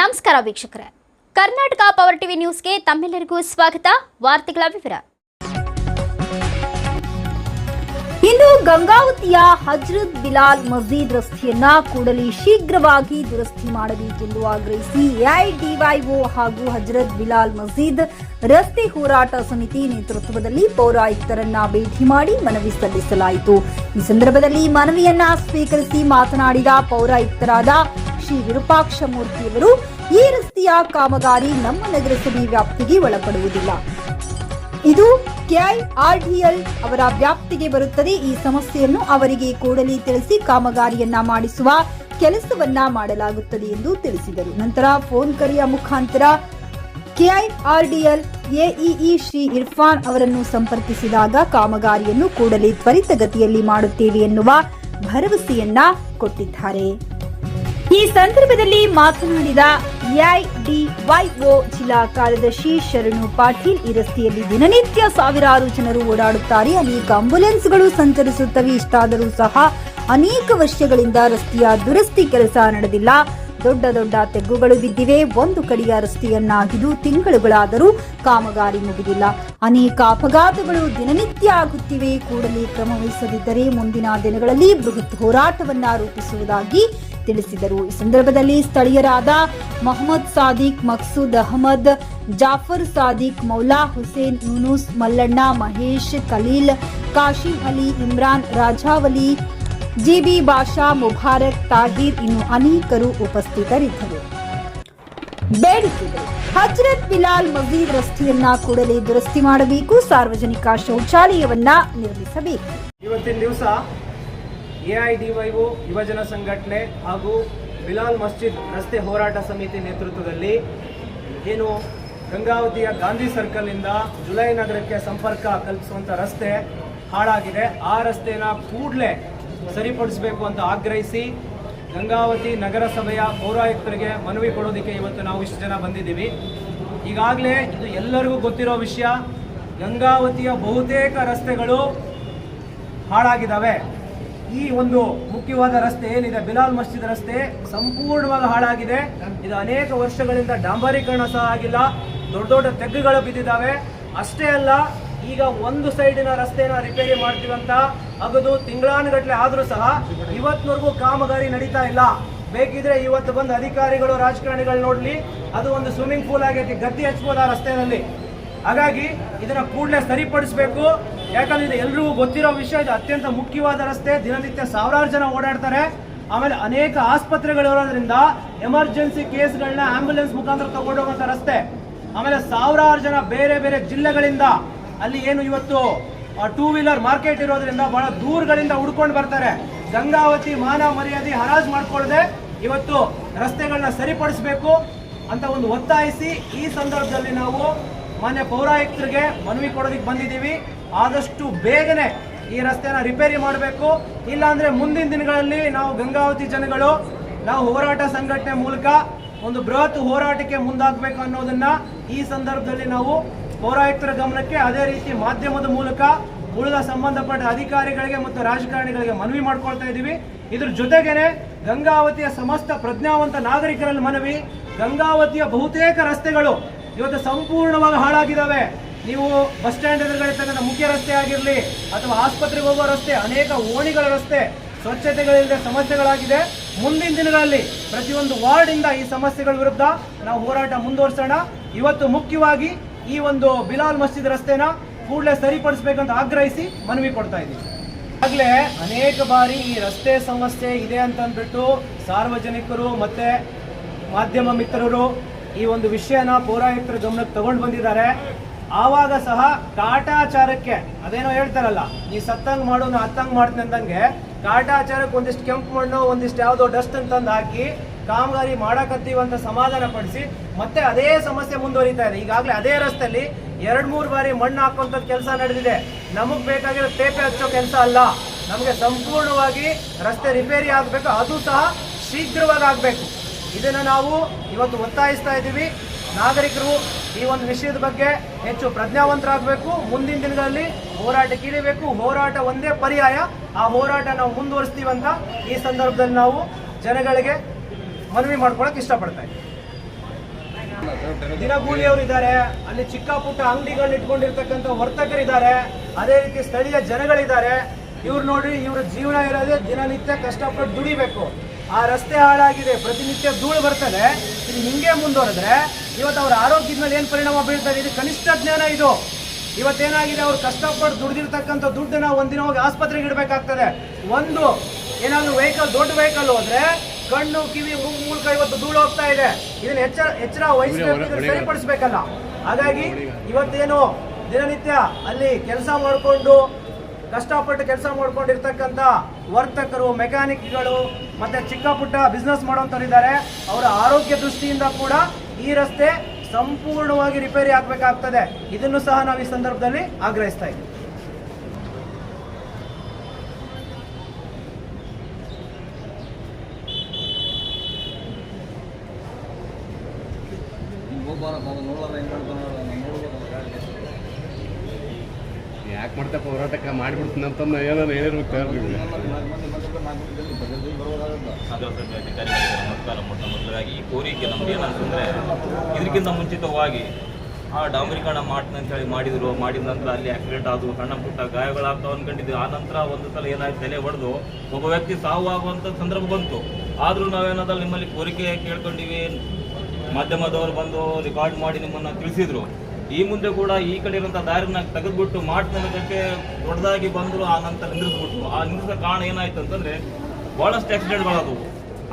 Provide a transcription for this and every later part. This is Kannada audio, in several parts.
ನಮಸ್ಕಾರ ವೀಕ್ಷಕರೇ. ಕರ್ನಾಟಕ ಪವರ್ ಟಿವಿ ನ್ಯೂಸ್ಗೆ ತಮ್ಮೆಲ್ಲರಿಗೂ ಸ್ವಾಗತ. ವಾರ್ತೆಗಳ ವಿವರ. ಇಂದು ಗಂಗಾವತಿಯ ಹಜ್ರತ್ ಬಿಲಾಲ್ ಮಸೀದ್ ರಸ್ತೆಯನ್ನ ಕೂಡಲೇ ಶೀಘ್ರವಾಗಿ ದುರಸ್ತಿ ಮಾಡಬೇಕೆಂದು ಆಗ್ರಹಿಸಿ ಎಐಡಿವೈಒ ಹಾಗೂ ಹಜ್ರತ್ ಬಿಲಾಲ್ ಮಸೀದ್ ರಸ್ತೆ ಹೋರಾಟ ಸಮಿತಿ ನೇತೃತ್ವದಲ್ಲಿ ಪೌರಾಯುಕ್ತರನ್ನ ಭೇಟಿ ಮಾಡಿ ಮನವಿ ಸಲ್ಲಿಸಲಾಯಿತು. ಈ ಸಂದರ್ಭದಲ್ಲಿ ಮನವಿಯನ್ನ ಸ್ವೀಕರಿಸಿ ಮಾತನಾಡಿದ ಪೌರಾಯುಕ್ತರಾದ ಶ್ರೀ ವಿರೂಪಾಕ್ಷ ಮೂರ್ತಿಯವರು ಈ ರಸ್ತೆಯ ಕಾಮಗಾರಿ ನಮ್ಮ ನಗರಸಭೆ ವ್ಯಾಪ್ತಿಗೆ ಒಳಪಡುವುದಿಲ್ಲ. ಇದು ಕೆಐಆರ್ಡಿಎಲ್ ಅವರ ವ್ಯಾಪ್ತಿಗೆ ಬರುತ್ತದೆ. ಈ ಸಮಸ್ಯೆಯನ್ನು ಅವರಿಗೆ ಕೂಡಲೇ ತಿಳಿಸಿ ಕಾಮಗಾರಿಯನ್ನ ಮಾಡಿಸುವ ಕೆಲಸವನ್ನ ಮಾಡಲಾಗುತ್ತದೆ ಎಂದು ತಿಳಿಸಿದರು. ನಂತರ ಫೋನ್ ಕರೆಯ ಮುಖಾಂತರ ಕೆಐಆರ್ಡಿಎಲ್ ಎಇಇ ಶ್ರೀ ಇರ್ಫಾನ್ ಅವರನ್ನು ಸಂಪರ್ಕಿಸಿದಾಗ ಕಾಮಗಾರಿಯನ್ನು ಕೂಡಲೇ ತ್ವರಿತಗತಿಯಲ್ಲಿ ಮಾಡುತ್ತೇವೆ ಎನ್ನುವ ಭರವಸೆಯನ್ನ ಕೊಟ್ಟಿದ್ದಾರೆ. ಈ ಸಂದರ್ಭದಲ್ಲಿ ಮಾತನಾಡಿದ ಎಐಡಿವೈಒ ಜಿಲ್ಲಾ ಕಾರ್ಯದರ್ಶಿ ಶರಣು ಪಾಟೀಲ್. ಈ ರಸ್ತೆಯಲ್ಲಿ ದಿನನಿತ್ಯ ಸಾವಿರಾರು ಜನರು ಓಡಾಡುತ್ತಾರೆ. ಅನೇಕ ಆಂಬ್ಯುಲೆನ್ಸ್ಗಳು ಸಂಚರಿಸುತ್ತವೆ. ಇಷ್ಟಾದರೂ ಸಹ ಅನೇಕ ವರ್ಷಗಳಿಂದ ರಸ್ತೆಯ ದುರಸ್ತಿ ಕೆಲಸ ನಡೆದಿಲ್ಲ. ದೊಡ್ಡ ದೊಡ್ಡ ತೆಗ್ಗುಗಳು ಬಿದ್ದಿವೆ. ಒಂದು ಕಡೆಯ ರಸ್ತೆಯನ್ನಾಗಿದ್ದು ತಿಂಗಳುಗಳಾದರೂ ಕಾಮಗಾರಿ ಮುಗಿದಿಲ್ಲ. ಅನೇಕ ಅಪಘಾತಗಳು ದಿನನಿತ್ಯ ಆಗುತ್ತಿವೆ. ಕೂಡಲೇ ಕ್ರಮವಹಿಸದಿದ್ದರೆ ಮುಂದಿನ ದಿನಗಳಲ್ಲಿ ಬೃಹತ್ ಹೋರಾಟವನ್ನ ರೂಪಿಸುವುದಾಗಿ ತಿಳಿಸಿದರು. ಈ ಸಂದರ್ಭದಲ್ಲಿ ಸ್ಥಳೀಯರಾದ ಮೊಹಮ್ಮದ್ ಸಾದಿಕ್, ಮಕ್ಸೂದ್ ಅಹಮದ್, ಜಾಫರ್ ಸಾದಿಕ್, ಮೌಲಾ ಹುಸೇನ್, ಯೂನುಸ್ ಮಲ್ಲಣ್ಣ, ಮಹೇಶ್, ಖಲೀಲ್, ಕಾಶಿಂ ಅಲಿ, ಇಮ್ರಾನ್, ರಾಜಾವಲಿ, ಜಿಬಿ ಬಾಷಾ, ಮುಬಾರಕ್, ತಾಹೀರ್ ಇನ್ನು ಅನೇಕರು ಉಪಸ್ಥಿತರಿದ್ದರು. ಬೇಡಿಕೆಗಳು. ಹಜರತ್ ಬಿಲಾಲ್ ಮಸೀದ್ ರಸ್ತೆಯನ್ನ ಕೂಡಲೇ ದುರಸ್ತಿ ಮಾಡಬೇಕು. ಸಾರ್ವಜನಿಕ ಶೌಚಾಲಯವನ್ನ ನಿರ್ಮಿಸಬೇಕು. ಇವತ್ತಿನ ದಿವಸ ಎ ಐ ಯುವಜನ ಸಂಘಟನೆ ಹಾಗೂ ಬಿಲಾಲ್ ಮಸ್ಜಿದ್ ರಸ್ತೆ ಹೋರಾಟ ಸಮಿತಿ ನೇತೃತ್ವದಲ್ಲಿ ಏನು ಗಂಗಾವತಿಯ ಗಾಂಧಿ ಸರ್ಕಲ್ನಿಂದ ಜುಲೈ ನಗರಕ್ಕೆ ಸಂಪರ್ಕ ಕಲ್ಪಿಸುವಂಥ ರಸ್ತೆ ಹಾಳಾಗಿದೆ. ಆ ರಸ್ತೆನ ಕೂಡಲೇ ಸರಿಪಡಿಸಬೇಕು ಅಂತ ಆಗ್ರಹಿಸಿ ಗಂಗಾವತಿ ನಗರಸಭೆಯ ಪೌರಾಯುಕ್ತರಿಗೆ ಮನವಿ ಕೊಡೋದಕ್ಕೆ ಇವತ್ತು ನಾವು ಇಷ್ಟು ಜನ ಬಂದಿದ್ದೀವಿ. ಈಗಾಗಲೇ ಇದು ಎಲ್ಲರಿಗೂ ಗೊತ್ತಿರೋ ವಿಷಯ, ಗಂಗಾವತಿಯ ಬಹುತೇಕ ರಸ್ತೆಗಳು ಹಾಳಾಗಿದ್ದಾವೆ. ಈ ಒಂದು ಮುಖ್ಯವಾದ ರಸ್ತೆ ಏನಿದೆ, ಬಿಲಾಲ್ ಮಸ್ಜಿದ್ ರಸ್ತೆ ಸಂಪೂರ್ಣವಾಗಿ ಹಾಳಾಗಿದೆ. ಇದು ಅನೇಕ ವರ್ಷಗಳಿಂದ ಡಾಂಬರೀಕರಣ ಸಹ ಆಗಿಲ್ಲ. ದೊಡ್ಡ ದೊಡ್ಡ ತೆಗ್ಗುಗಳು ಬಿದ್ದಿದ್ದಾವೆ. ಅಷ್ಟೇ ಅಲ್ಲ, ಈಗ ಒಂದು ಸೈಡಿನ ರಸ್ತೆನ ರಿಪೇರಿ ಮಾಡ್ತೀವಂತ ಅಗದು ತಿಂಗಳಾನುಗಟ್ಟಲೆ ಆದರೂ ಸಹ ಇವತ್ತಿನವರೆಗೂ ಕಾಮಗಾರಿ ನಡೀತಾ ಇಲ್ಲ. ಬೇಕಿದ್ರೆ ಇವತ್ತು ಬಂದು ಅಧಿಕಾರಿಗಳು, ರಾಜಕಾರಣಿಗಳು ನೋಡಲಿ, ಅದು ಒಂದು ಸ್ವಿಮ್ಮಿಂಗ್ ಪೂಲ್ ಆಗೈತಿ, ಗದ್ದೆ ಹಚ್ಬೋದು ಆ ರಸ್ತೆಯಲ್ಲಿ ಹಾಗಾಗಿ ಇದನ್ನ ಕೂಡಲೇ ಸರಿಪಡಿಸಬೇಕು. ಯಾಕಂದ್ರೆ ಇದು ಎಲ್ರಿಗೂ ಗೊತ್ತಿರೋ ವಿಷಯ, ಇದು ಅತ್ಯಂತ ಮುಖ್ಯವಾದ ರಸ್ತೆ. ದಿನನಿತ್ಯ ಸಾವಿರಾರು ಜನ ಓಡಾಡ್ತಾರೆ. ಆಮೇಲೆ ಅನೇಕ ಆಸ್ಪತ್ರೆಗಳು ಇರೋದ್ರಿಂದ ಎಮರ್ಜೆನ್ಸಿ ಕೇಸ್ಗಳನ್ನ ಆಂಬ್ಯುಲೆನ್ಸ್ ಮುಖಾಂತರ ತಗೊಂಡೋಗುವಂತ ರಸ್ತೆ. ಆಮೇಲೆ ಸಾವಿರಾರು ಜನ ಬೇರೆ ಬೇರೆ ಜಿಲ್ಲೆಗಳಿಂದ ಅಲ್ಲಿ ಏನು ಇವತ್ತು ಟೂ ವೀಲರ್ ಮಾರ್ಕೆಟ್ ಇರೋದ್ರಿಂದ ಬಹಳ ದೂರಗಳಿಂದ ಹುಡ್ಕೊಂಡು ಬರ್ತಾರೆ. ಗಂಗಾವತಿ, ಮಾನವ ಮರ್ಯಾದೆ ಹರಾಜ್ ಮಾಡ್ಕೊಳ್ಳದೆ ಇವತ್ತು ರಸ್ತೆಗಳನ್ನ ಸರಿಪಡಿಸಬೇಕು ಅಂತ ಒಂದು ಒತ್ತಾಯಿಸಿ ಈ ಸಂದರ್ಭದಲ್ಲಿ ನಾವು ಮಾನ್ಯ ಪೌರಾಯುಕ್ತರಿಗೆ ಮನವಿ ಕೊಡೋದಕ್ಕೆ ಬಂದಿದ್ದೀವಿ. ಆದಷ್ಟು ಬೇಗನೆ ಈ ರಸ್ತೆನ ರಿಪೇರಿ ಮಾಡಬೇಕು. ಇಲ್ಲಾಂದ್ರೆ ಮುಂದಿನ ದಿನಗಳಲ್ಲಿ ನಾವು ಗಂಗಾವತಿ ಜನಗಳು, ನಾವು ಹೋರಾಟ ಸಂಘಟನೆ ಮೂಲಕ ಒಂದು ಬೃಹತ್ ಹೋರಾಟಕ್ಕೆ ಮುಂದಾಗಬೇಕು ಅನ್ನೋದನ್ನ ಈ ಸಂದರ್ಭದಲ್ಲಿ ನಾವು ಪೌರಾಯುಕ್ತರ ಗಮನಕ್ಕೆ ಅದೇ ರೀತಿ ಮಾಧ್ಯಮದ ಮೂಲಕ ಉಳಿದ ಸಂಬಂಧಪಟ್ಟ ಅಧಿಕಾರಿಗಳಿಗೆ ಮತ್ತು ರಾಜಕಾರಣಿಗಳಿಗೆ ಮನವಿ ಮಾಡ್ಕೊಳ್ತಾ ಇದ್ದೀವಿ. ಇದ್ರ ಜೊತೆಗೇನೆ ಗಂಗಾವತಿಯ ಸಮಸ್ತ ಪ್ರಜ್ಞಾವಂತ ನಾಗರಿಕರಲ್ಲಿ ಮನವಿ, ಗಂಗಾವತಿಯ ಬಹುತೇಕ ರಸ್ತೆಗಳು ಇವತ್ತು ಸಂಪೂರ್ಣವಾಗಿ ಹಾಳಾಗಿದ್ದಾವೆ ನೀವು ಬಸ್ ಸ್ಟ್ಯಾಂಡ್ ಎದುರುಗಡೆ ತನ್ನ ಮುಖ್ಯ ರಸ್ತೆ ಆಗಿರಲಿ ಅಥವಾ ಆಸ್ಪತ್ರೆಗೆ ಹೋಗುವ ರಸ್ತೆ, ಅನೇಕ ಓಣಿಗಳ ರಸ್ತೆ, ಸ್ವಚ್ಛತೆಗಳಿಲ್ಲದೆ ಸಮಸ್ಯೆಗಳಾಗಿದೆ. ಮುಂದಿನ ದಿನಗಳಲ್ಲಿ ಪ್ರತಿಯೊಂದು ವಾರ್ಡಿಂದ ಈ ಸಮಸ್ಯೆಗಳ ವಿರುದ್ಧ ನಾವು ಹೋರಾಟ ಮುಂದುವರಿಸೋಣ. ಇವತ್ತು ಮುಖ್ಯವಾಗಿ ಈ ಒಂದು ಬಿಲಾಲ್ ಮಸ್ಜಿದ್ ರಸ್ತೆನ ಕೂಡಲೇ ಸರಿಪಡಿಸಬೇಕಂತ ಆಗ್ರಹಿಸಿ ಮನವಿ ಕೊಡ್ತಾ ಇದ್ದೀವಿ ಆಗಲೇ ಅನೇಕ ಬಾರಿ ಈ ರಸ್ತೆ ಸಮಸ್ಯೆ ಇದೆ ಅಂತಂದ್ಬಿಟ್ಟು ಸಾರ್ವಜನಿಕರು ಮತ್ತೆ ಮಾಧ್ಯಮ ಮಿತ್ರರು ಈ ಒಂದು ವಿಷಯನ ಪೌರಾಯುಕ್ತರ ಗಮನಕ್ಕೆ ತಗೊಂಡು ಬಂದಿದ್ದಾರೆ. ಆವಾಗ ಸಹ ಕಾಟಾಚಾರಕ್ಕೆ, ಅದೇನೋ ಹೇಳ್ತಾರಲ್ಲ, ನೀ ಸತ್ತಂಗ್ ಮಾಡು, ನಾ ಹತ್ತಂಗ್ ಮಾಡ್ತೀನಿ ಅಂದಂಗೆ, ಕಾಟಾಚಾರಕ್ಕೆ ಒಂದಿಷ್ಟು ಕೆಂಪು ಮಣ್ಣು, ಒಂದಿಷ್ಟು ಯಾವುದೋ ಡಸ್ಟ್ ಅಂತಂದು ಹಾಕಿ, ಕಾಮಗಾರಿ ಮಾಡಕತ್ತೀವಿ ಅಂತ ಸಮಾಧಾನ ಪಡಿಸಿ, ಮತ್ತೆ ಅದೇ ಸಮಸ್ಯೆ ಮುಂದುವರಿತಾ ಇದೆ. ಈಗಾಗಲೇ ಅದೇ ರಸ್ತೆಯಲ್ಲಿ ಎರಡು ಮೂರು ಬಾರಿ ಮಣ್ಣು ಹಾಕುವಂಥದ್ದು ಕೆಲಸ ನಡೆದಿದೆ. ನಮಗೆ ಬೇಕಾಗಿರೋ ತೇಪೆ ಹಚ್ಚೋ ಕೆಲಸ ಅಲ್ಲ. ನಮಗೆ ಸಂಪೂರ್ಣವಾಗಿ ರಸ್ತೆ ರಿಪೇರಿ ಆಗಬೇಕು. ಅದು ಸಹ ಶೀಘ್ರವಾಗಿ ಆಗಬೇಕು. ಇದನ್ನ ನಾವು ಇವತ್ತು ಒತ್ತಾಯಿಸ್ತಾ ಇದ್ದೀವಿ. ನಾಗರಿಕರು ಈ ಒಂದು ವಿಷಯದ ಬಗ್ಗೆ ಹೆಚ್ಚು ಪ್ರಜ್ಞಾವಂತರಾಗಬೇಕು. ಮುಂದಿನ ದಿನಗಳಲ್ಲಿ ಹೋರಾಟಕ್ಕೆ ಇಳಿಬೇಕು ಹೋರಾಟ ಒಂದೇ ಪರ್ಯಾಯ. ಆ ಹೋರಾಟ ನಾವು ಅಂತ ಈ ಸಂದರ್ಭದಲ್ಲಿ ನಾವು ಜನಗಳಿಗೆ ಮನವಿ ಮಾಡ್ಕೊಳಕ್ ಇಷ್ಟಪಡ್ತಾ ಇದ್ದೀವಿ. ದಿನಗೂಲಿಯವರು ಇದ್ದಾರೆ. ಅಲ್ಲಿ ಚಿಕ್ಕ ಪುಟ್ಟ ಅಂಗಡಿಗಳನ್ನ ಇಟ್ಕೊಂಡಿರ್ತಕ್ಕಂಥ ವರ್ತಕರಿದ್ದಾರೆ. ಅದೇ ರೀತಿ ಸ್ಥಳೀಯ ಜನಗಳಿದ್ದಾರೆ. ಇವ್ರು ನೋಡ್ರಿ, ಇವ್ರ ಜೀವನ ಇರೋದೇ ದಿನನಿತ್ಯ ಕಷ್ಟಪಟ್ಟು ದುಡಿಬೇಕು. ಆ ರಸ್ತೆ ಹಾಳಾಗಿದೆ. ಪ್ರತಿನಿತ್ಯ ಧೂಳು ಬರ್ತದೆ. ಇದು ಹಿಂಗೆ ಮುಂದುವರೆದ್ರೆ ಇವತ್ತು ಅವ್ರ ಆರೋಗ್ಯದ ಮೇಲೆ ಏನು ಪರಿಣಾಮ ಬೀಳ್ತದೆ ಇದು? ಕನಿಷ್ಠ ಜ್ಞಾನ ಇದು. ಇವತ್ತೇನಾಗಿದೆ? ಅವ್ರು ಕಷ್ಟಪಟ್ಟು ದುಡ್ದಿರ್ತಕ್ಕಂಥ ದುಡ್ಡನ್ನ ಒಂದಿನ ಹೋಗಿ ಆಸ್ಪತ್ರೆಗೆ ಇಡಬೇಕಾಗ್ತದೆ. ಒಂದು ಏನಾದ್ರು ವೆಹಿಕಲ್ ದೊಡ್ಡ ವೆಹಿಕಲ್ ಹೋದ್ರೆ ಕಣ್ಣು ಕಿವಿ ಮೂಗು ಮೂಲಕ ಇವತ್ತು ಧೂಳು ಹೋಗ್ತಾ ಇದೆ. ಇದನ್ನ ಎಚ್ಚರ ಎಚ್ಚರ ಸರಿಪಡಿಸಬೇಕಲ್ಲ ಸರಿಪಡಿಸ್ಬೇಕಲ್ಲ. ಹಾಗಾಗಿ ಇವತ್ತೇನು ದಿನನಿತ್ಯ ಅಲ್ಲಿ ಕೆಲಸ ಮಾಡಿಕೊಂಡು ಕಷ್ಟಪಟ್ಟು ಕೆಲಸ ಮಾಡ್ಕೊಂಡಿರ್ತಕ್ಕಂಥ ವರ್ತಕರು ಮೆಕ್ಯಾನಿಕ್ಗಳು ಮತ್ತೆ ಚಿಕ್ಕ ಪುಟ್ಟ ಬಿಸ್ನೆಸ್ ಮಾಡೋಂಥವ್ರು ಇದ್ದಾರೆ. ಅವರ ಆರೋಗ್ಯ ದೃಷ್ಟಿಯಿಂದ ಕೂಡ ಈ ರಸ್ತೆ ಸಂಪೂರ್ಣವಾಗಿ ರಿಪೇರಿ ಆಗಬೇಕಾಗ್ತದೆ. ಇದನ್ನು ಸಹ ನಾವು ಈ ಸಂದರ್ಭದಲ್ಲಿ ಆಗ್ರಹಿಸ್ತಾ ಇದ್ದೀವಿ. ಯಾಕೆ ಮಾಡ್ತಪ್ಪ ಹೋರಾಟಕ್ಕೆ? ಮಾಡಿಬಿಡ್ತೀನಿ ಅಂತ ಏನಾದ್ರು ಹೇಳಿರ್ಬೇಕು ನಿಮಗೆ ನಮಸ್ಕಾರ ಮೊಟ್ಟ ಮೊದಲಾಗಿ ಈ ಕೋರಿಕೆ ನಮ್ದು ಏನಂತಂದ್ರೆ ಇದಕ್ಕಿಂತ ಮುಂಚಿತವಾಗಿ ಆ ಡಾಂಬರೀಕರಣ ಮಾಡ್ತೀನಿ ಅಂತ ಹೇಳಿ ಮಾಡಿದ್ರು, ಮಾಡಿದ ನಂತರ ಅಲ್ಲಿ ಆಕ್ಸಿಡೆಂಟ್ ಆದವು, ಸಣ್ಣ ಪುಟ್ಟ ಗಾಯಗಳಾಗ್ತಾವ ಅನ್ಕೊಂಡಿದ್ವಿ. ಆ ನಂತರ ಒಂದು ಸಲ ಏನಾಯ್ತು, ತಲೆ ಹೊಡೆದು ಒಬ್ಬ ವ್ಯಕ್ತಿ ಸಾವು ಆಗುವಂಥ ಸಂದರ್ಭ ಬಂತು. ಆದರೂ ನಾವೇನಾದ್ರು ನಿಮ್ಮಲ್ಲಿ ಕೋರಿಕೆ ಕೇಳ್ಕೊಂಡಿವಿ. ಮಾಧ್ಯಮದವರು ಬಂದು ರೆಕಾರ್ಡ್ ಮಾಡಿ ನಿಮ್ಮನ್ನ ತಿಳಿಸಿದ್ರು. ಈ ಮುಂದೆ ಕೂಡ ಈ ಕಡೆ ಇರುವಂತ ದಾರಿನ ತೆಗೆದ್ಬಿಟ್ಟು ಮಾಡ್ತಿದ್ದಕ್ಕೆ ದೊಡ್ಡದಾಗಿ ಬಂದ್ರು, ಆ ನಂತರ ನಿಲ್ಲಿಸ್ಬಿಟ್ರು ಆ ನಿಲ್ಲಿಸೋ ಕಾರಣ ಏನಾಯ್ತು ಅಂತಂದ್ರೆ ಬಹಳಷ್ಟು ಆಕ್ಸಿಡೆಂಟ್ಗಳಾದವು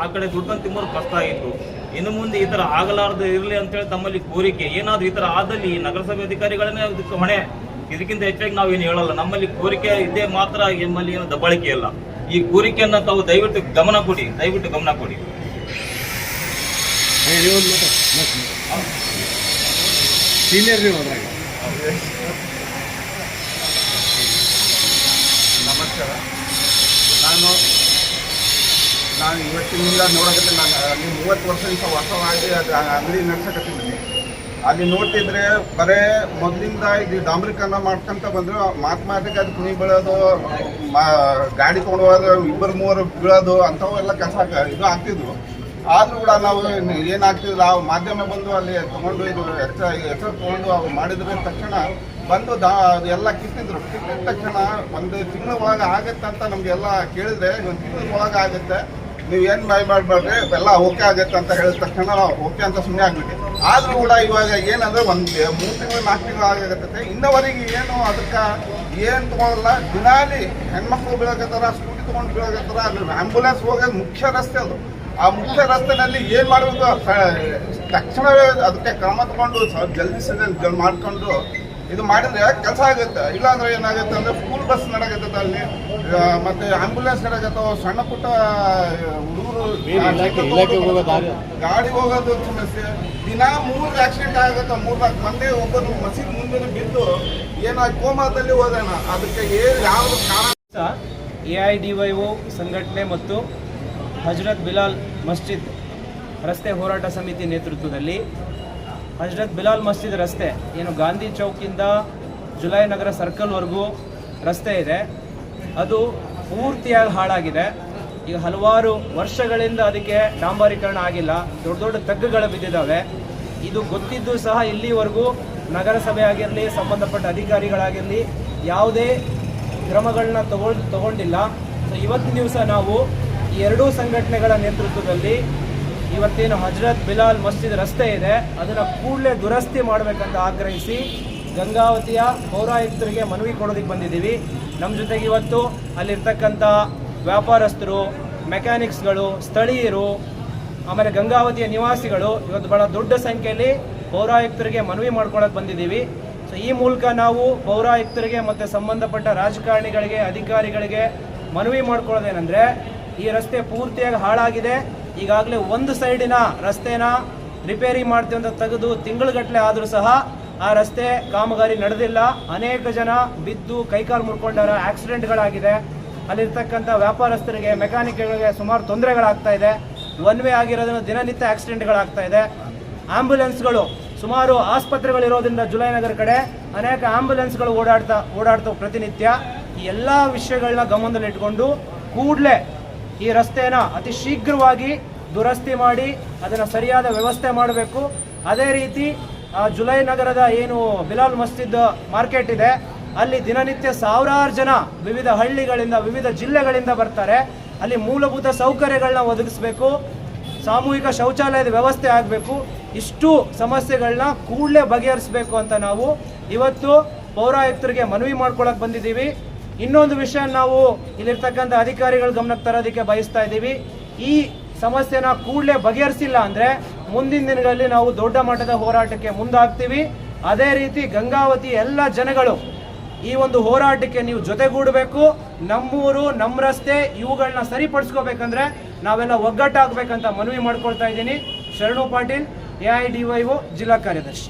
ಆ ಕಡೆ ದುಡ್ಡನ್ನು ತಿಮ್ಮರು ಕಷ್ಟ ಆಗಿತ್ತು. ಇನ್ನು ಮುಂದೆ ಈ ತರ ಆಗಲಾರದು ಇರಲಿ ಅಂತೇಳಿ ತಮ್ಮಲ್ಲಿ ಕೋರಿಕೆ. ಏನಾದ್ರೂ ಈ ತರ ಆದಲ್ಲಿ ನಗರಸಭೆ ಅಧಿಕಾರಿಗಳನ್ನೇ ಅದಕ್ಕೆ ಹೊಣೆ. ಇದಕ್ಕಿಂತ ಹೆಚ್ಚಾಗಿ ನಾವೇನು ಹೇಳಲ್ಲ. ನಮ್ಮಲ್ಲಿ ಕೋರಿಕೆ ಇದೇ ಮಾತ್ರ ನಮ್ಮಲ್ಲಿ ಏನು ದಬ್ಬಾಳಿಕೆ ಇಲ್ಲ. ಈ ಕೋರಿಕೆಯನ್ನು ತಾವು ದಯವಿಟ್ಟು ಗಮನ ಕೊಡಿ. ದಯವಿಟ್ಟು ಗಮನ ಕೊಡಿ. ಸೀನಿಯರ್ ನೀವು ನಮಸ್ಕಾರ. ನಾನು ನಾನು ಇವತ್ತಿನಿಂದ ನೋಡೋದಕ್ಕೆ ನಾನು ಅಲ್ಲಿ ಮೂವತ್ತು ವರ್ಷದಿಂದ ಹೊಸವಾಗಿ ಅದು ಅಂಗಡಿ ನಡೆಸಕತ್ತಿದ್ದೀನಿ. ಅಲ್ಲಿ ನೋಡ್ತಿದ್ರೆ ಬರೇ ಮೊದಲಿಂದ ಇದು ಡಾಂಬರೀಕರಣ ಮಾಡ್ಕೊಂತ ಬಂದರು. ಮಾತು ಮಾತಿಗೆ ಅದು ಕುಣಿ ಬೀಳೋದು, ಮಾ, ಗಾಡಿ ತೊಗೊಂಡು ಹೋಗೋದು ಇಬ್ಬರು ಮೂವರು ಬೀಳೋದು, ಅಂಥವೆಲ್ಲ ಕೆಲಸ ಇದು ಆಗ್ತಿದ್ವು. ಆದರೂ ಕೂಡ ನಾವು ಏನಾಗ್ತಿದ್ರು ಆ ಮಾಧ್ಯಮ ಬಂದು ಅಲ್ಲಿ ತೊಗೊಂಡು ಇದು ಎಚ್ಚ ಎಚ್ಚರ ತಗೊಂಡು ಅವ್ರು ಮಾಡಿದ್ರೆ ತಕ್ಷಣ ಬಂದು ದಾ ಎಲ್ಲ ಕಿತ್ತಿದ್ರು. ಕಿತ್ತಿದ ತಕ್ಷಣ ಒಂದು ತಿಂಗಳ ಒಳಗೆ ಆಗುತ್ತೆ ಅಂತ ನಮಗೆಲ್ಲ ಕೇಳಿದ್ರೆ, ಒಂದು ತಿಂಗಳ ಒಳಗೆ ಆಗುತ್ತೆ. ನೀವು ಏನು ಬಾಯ್ ಮಾಡಬೇಡ್ರಿ ಎಲ್ಲ ಓಕೆ ಆಗುತ್ತೆ ಅಂತ ಹೇಳಿದ ತಕ್ಷಣ ನಾವು ಓಕೆ ಅಂತ ಸುಮ್ಮನೆ ಆಗ್ಬಿಟ್ಟು. ಆದರೂ ಕೂಡ ಇವಾಗ ಏನಂದ್ರೆ ಒಂದು ಮೂರು ತಿಂಗಳು, ನಾಲ್ಕು ತಿಂಗಳು ಆಗತ್ತೆ ಇನ್ನವರೆಗೆ ಏನು ಅದಕ್ಕೆ ಏನು ತೊಗೊಳಲ್ಲ. ದಿನಾಲಿ ಹೆಣ್ಮಕ್ಳು ಬೀಳಕತ್ತಾರ ಸ್ಕೂಟಿ ತೊಗೊಂಡು ಬೀಳಕತ್ತಾರ ಅಲ್ಲಿ ಆಂಬುಲೆನ್ಸ್ ಹೋಗೋದು ಮುಖ್ಯ ರಸ್ತೆ ಅದು. ಆ ಮುಖ್ಯ ರಸ್ತೆನಲ್ಲಿ ಏನು ಮಾಡಬೇಕು? ತಕ್ಷಣವೇ ಅದಕ್ಕೆ ಕ್ರಮ ತಗೊಂಡು ಜಲ್ದಿ ಜಲ್ ಮಾಡ್ಕೊಂಡು ಇದು ಮಾಡಿದ್ರೆ ಕೆಲಸ ಆಗುತ್ತೆ. ಇಲ್ಲಾಂದ್ರೆ ಏನಾಗುತ್ತೆ ಅಂದ್ರೆ ಸ್ಕೂಲ್ ಬಸ್ ನಡಕತ್ತದ ಅಲ್ಲಿ. ಮತ್ತೆ ಆಂಬುಲೆನ್ಸ್ ನಡಕತ್ತಾವ ಸಣ್ಣ ಪುಟ್ಟ ಹುಡುಗರು ಗಾಡಿ ಹೋಗೋದು ಸಮಸ್ಯೆ. ದಿನ ಮೂರು ಆಕ್ಸಿಡೆಂಟ್ ಆಗುತ್ತೆ ಮೂರ್ನಾಲ್ಕು ಮಂದಿ ಒಬ್ಬರು ಮಸೀದ್ ಮುಂದೆ ಬಿದ್ದು ಏನಾಗಿ ಕೋಮಾದಲ್ಲಿ ಹೋಗೋಣ ಅದಕ್ಕೆ ಏನು ಯಾವ್ದು ಕಾರಣ? A I D Y O ಸಂಘಟನೆ ಮತ್ತು ಹಜರತ್ ಬಿಲಾಲ್ ಮಸ್ಜಿದ್ ರಸ್ತೆ ಹೋರಾಟ ಸಮಿತಿ ನೇತೃತ್ವದಲ್ಲಿ ಹಜರತ್ ಬಿಲಾಲ್ ಮಸ್ಜಿದ್ ರಸ್ತೆ, ಏನು ಗಾಂಧಿ ಚೌಕಿಂದ ಜುಲೈ ನಗರ ಸರ್ಕಲ್ವರೆಗೂ ರಸ್ತೆ ಇದೆ. ಅದು ಪೂರ್ತಿಯಾಗಿ ಹಾಳಾಗಿದೆ. ಈಗ ಹಲವಾರು ವರ್ಷಗಳಿಂದ ಅದಕ್ಕೆ ಡಾಂಬರೀಕರಣ ಆಗಿಲ್ಲ. ದೊಡ್ಡ ದೊಡ್ಡ ತಗ್ಗುಗಳು ಬಿದ್ದಿದ್ದಾವೆ. ಇದು ಗೊತ್ತಿದ್ದು ಸಹ ಇಲ್ಲಿವರೆಗೂ ನಗರಸಭೆ ಆಗಿರಲಿ ಸಂಬಂಧಪಟ್ಟ ಅಧಿಕಾರಿಗಳಾಗಿರಲಿ ಯಾವುದೇ ಕ್ರಮಗಳನ್ನ ತಗೊಂಡು, ತಗೊಂಡಿಲ್ಲ. ಸೊ ಇವತ್ತಿನ ದಿವಸ ನಾವು ಎರಡೂ ಸಂಘಟನೆಗಳ ನೇತೃತ್ವದಲ್ಲಿ ಇವತ್ತೇನು ಹಜರತ್ ಬಿಲಾಲ್ ಮಸ್ಜಿದ್ ರಸ್ತೆ ಇದೆ, ಅದನ್ನು ಕೂಡಲೇ ದುರಸ್ತಿ ಮಾಡಬೇಕಂತ ಆಗ್ರಹಿಸಿ ಗಂಗಾವತಿಯ ಪೌರಾಯುಕ್ತರಿಗೆ ಮನವಿ ಕೊಡೋದಕ್ಕೆ ಬಂದಿದ್ದೀವಿ. ನಮ್ಮ ಜೊತೆಗೆ ಇವತ್ತು ಅಲ್ಲಿರ್ತಕ್ಕಂಥ ವ್ಯಾಪಾರಸ್ಥರು, ಮೆಕ್ಯಾನಿಕ್ಸ್ಗಳು, ಸ್ಥಳೀಯರು, ಆಮೇಲೆ ಗಂಗಾವತಿಯ ನಿವಾಸಿಗಳು ಇವತ್ತು ಬಹಳ ದೊಡ್ಡ ಸಂಖ್ಯೆಯಲ್ಲಿ ಪೌರಾಯುಕ್ತರಿಗೆ ಮನವಿ ಮಾಡ್ಕೊಳಕ್ಕೆ ಬಂದಿದ್ದೀವಿ. ಸೊ ಈ ಮೂಲಕ ನಾವು ಪೌರಾಯುಕ್ತರಿಗೆ ಮತ್ತು ಸಂಬಂಧಪಟ್ಟ ರಾಜಕಾರಣಿಗಳಿಗೆ, ಅಧಿಕಾರಿಗಳಿಗೆ ಮನವಿ ಮಾಡ್ಕೊಳ್ಳೋದೇನೆಂದರೆ, ಈ ರಸ್ತೆ ಪೂರ್ತಿಯಾಗಿ ಹಾಳಾಗಿದೆ. ಈಗಾಗಲೇ ಒಂದು ಸೈಡಿನ ರಸ್ತೆನ ರಿಪೇರಿ ಮಾಡ್ತೀವಿ ಅಂತ ತೆಗೆದು ತಿಂಗಳುಗಟ್ಟಲೆ ಆದರೂ ಸಹ ಆ ರಸ್ತೆ ಕಾಮಗಾರಿ ನಡೆದಿಲ್ಲ. ಅನೇಕ ಜನ ಬಿದ್ದು ಕೈಕಾಲು ಮುರ್ಕೊಂಡಾರ ಆಕ್ಸಿಡೆಂಟ್ಗಳಾಗಿದೆ. ಅಲ್ಲಿರ್ತಕ್ಕಂಥ ವ್ಯಾಪಾರಸ್ಥರಿಗೆ, ಮೆಕ್ಯಾನಿಕ್ಗಳಿಗೆ ಸುಮಾರು ತೊಂದರೆಗಳಾಗ್ತಾ ಇದೆ. ಒನ್ ವೇ ಆಗಿರೋದನ್ನು ದಿನನಿತ್ಯ ಆಕ್ಸಿಡೆಂಟ್ಗಳಾಗ್ತಾ ಇದೆ. ಆಂಬ್ಯುಲೆನ್ಸ್ಗಳು ಸುಮಾರು ಆಸ್ಪತ್ರೆಗಳಿರೋದ್ರಿಂದ ಜುಲೈ ನಗರ ಕಡೆ ಅನೇಕ ಆಂಬ್ಯುಲೆನ್ಸ್ಗಳು ಓಡಾಡ್ತಾ, ಓಡಾಡ್ತಾವೆ ಪ್ರತಿನಿತ್ಯ. ಈ ಎಲ್ಲ ವಿಷಯಗಳನ್ನ ಗಮನದಲ್ಲಿಟ್ಕೊಂಡು ಕೂಡಲೇ ಈ ರಸ್ತೆನ ಅತಿ ಶೀಘ್ರವಾಗಿ ದುರಸ್ತಿ ಮಾಡಿ, ಅದನ್ನು ಸರಿಯಾದ ವ್ಯವಸ್ಥೆ ಮಾಡಬೇಕು. ಅದೇ ರೀತಿ ಜುಲೈ ನಗರದ ಏನು ಬಿಲಾಲ್ ಮಸ್ಜಿದ್ ಮಾರ್ಕೆಟ್ ಇದೆ, ಅಲ್ಲಿ ದಿನನಿತ್ಯ ಸಾವಿರಾರು ಜನ ವಿವಿಧ ಹಳ್ಳಿಗಳಿಂದ, ವಿವಿಧ ಜಿಲ್ಲೆಗಳಿಂದ ಬರ್ತಾರೆ. ಅಲ್ಲಿ ಮೂಲಭೂತ ಸೌಕರ್ಯಗಳನ್ನ ಒದಗಿಸಬೇಕು, ಸಾಮೂಹಿಕ ಶೌಚಾಲಯದ ವ್ಯವಸ್ಥೆ ಆಗಬೇಕು. ಇಷ್ಟು ಸಮಸ್ಯೆಗಳನ್ನ ಕೂಡಲೇ ಬಗೆಹರಿಸಬೇಕು ಅಂತ ನಾವು ಇವತ್ತು ಪೌರಾಯುಕ್ತರಿಗೆ ಮನವಿ ಮಾಡ್ಕೊಳಕ್ಕೆ ಬಂದಿದ್ದೀವಿ. ಇನ್ನೊಂದು ವಿಷಯ ನಾವು ಇಲ್ಲಿರ್ತಕ್ಕಂಥ ಅಧಿಕಾರಿಗಳ ಗಮನಕ್ಕೆ ತರೋದಕ್ಕೆ ಬಯಸ್ತಾ ಇದ್ದೀವಿ. ಈ ಸಮಸ್ಯೆನ ಕೂಡಲೇ ಬಗೆಹರಿಸಿಲ್ಲ ಅಂದರೆ ಮುಂದಿನ ದಿನಗಳಲ್ಲಿ ನಾವು ದೊಡ್ಡ ಮಟ್ಟದ ಹೋರಾಟಕ್ಕೆ ಮುಂದಾಗ್ತೀವಿ. ಅದೇ ರೀತಿ ಗಂಗಾವತಿ ಎಲ್ಲ ಜನಗಳು ಈ ಒಂದು ಹೋರಾಟಕ್ಕೆ ನೀವು ಜೊತೆಗೂಡಬೇಕು. ನಮ್ಮೂರು ನಮ್ಮ ರಸ್ತೆ ಇವುಗಳನ್ನ ಸರಿಪಡಿಸ್ಕೋಬೇಕಂದ್ರೆ ನಾವೆಲ್ಲ ಒಗ್ಗಟ್ಟಾಗಬೇಕಂತ ಮನವಿ ಮಾಡ್ಕೊಳ್ತಾ ಇದ್ದೀನಿ. Sharanu Patil, A I D Y ಜಿಲ್ಲಾ ಕಾರ್ಯದರ್ಶಿ.